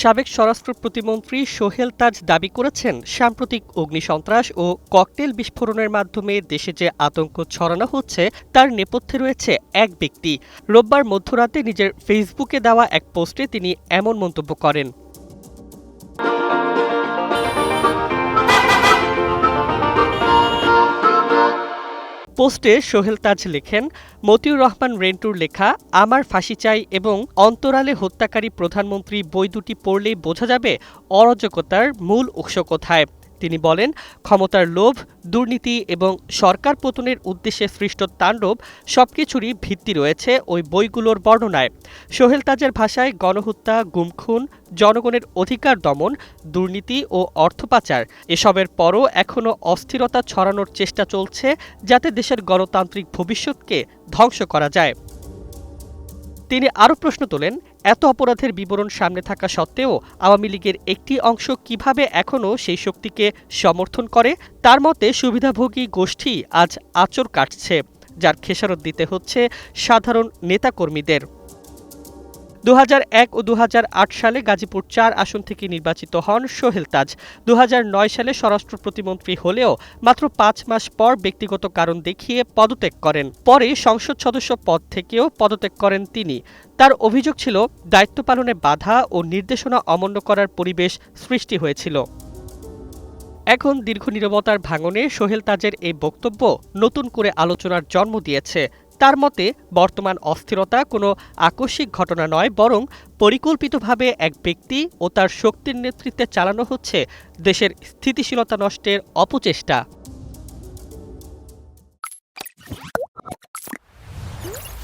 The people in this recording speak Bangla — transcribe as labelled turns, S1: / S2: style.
S1: সাবেক স্বরাষ্ট্র প্রতিমন্ত্রী সোহেল তাজ দাবি করেছেন, সাম্প্রতিক অগ্নিসন্ত্রাস ও ককটেল বিস্ফোরণের মাধ্যমে দেশে যে আতঙ্ক ছড়ানো হচ্ছে, তার নেপথ্যে রয়েছে এক ব্যক্তি। রোববার মধ্যরাতে নিজের ফেসবুকে দেওয়া এক পোস্টে তিনি এমন মন্তব্য করেন। পোস্টে সোহেল তাজ লেখেন, মতিউর রহমান রেন্টুর লেখা, আমার ফাঁসি চাই এবং অন্তরালে হত্যাকারী প্রধানমন্ত্রী বই দুটি পড়লেই বোঝা যাবে অরাজকতার মূল উৎস কোথায়। তিনি বলেন, ক্ষমতার লোভ, দুর্নীতি এবং সরকার পতনের উদ্দেশ্যে সৃষ্ট তাণ্ডব সবকিছুরই ভিত্তি রয়েছে ওই বইগুলোর বর্ণনায়। সোহেল তাজের ভাষায় গণহত্যা, গুমখুন, জনগণের অধিকার দমন, দুর্নীতি ও অর্থ পাচার এসবের পরও এখনও অস্থিরতা ছড়ানোর চেষ্টা চলছে যাতে দেশের গণতান্ত্রিক ভবিষ্যৎকে ধ্বংস করা যায়। তিনি আরও প্রশ্ন তোলেন, এত অপরাধের বিবরণ সামনে থাকা সত্ত্বেও আওয়ামী লীগের একটি অংশ কীভাবে এখনও সেই শক্তিকে সমর্থন করে, তার মতে সুবিধাভোগী গোষ্ঠী আজ আচর কাটছে, যার খেসারত দিতে হচ্ছে সাধারণ নেতাকর্মীদের। দু হাজার এক ও দু হাজার আট সালে গাজীপুর চার আসন থেকে নির্বাচিত হন সোহেল তাজ। দু হাজার নয় সালে স্বরাষ্ট্র প্রতিমন্ত্রী হলেও মাত্র পাঁচ মাস পর ব্যক্তিগত কারণ দেখিয়ে পদত্যাগ করেন। পরে সংসদ সদস্য পদ থেকেও পদত্যাগ করেন তিনি। তার অভিযোগ ছিল, দায়িত্ব পালনে বাধা ও নির্দেশনা অমান্য করার পরিবেশ সৃষ্টি হয়েছিল। এখন দীর্ঘ নিরবতার ভাঙনে সোহেল তাজের এই বক্তব্য নতুন করে আলোচনার জন্ম দিয়েছে। তার মতে, বর্তমান অস্থিরতা কোনো আকস্মিক ঘটনা নয়, বরং পরিকল্পিতভাবে এক ব্যক্তি ও তার শক্তির নেতৃত্বে চালানো হচ্ছে দেশের স্থিতিশীলতা নষ্টের অপচেষ্টা।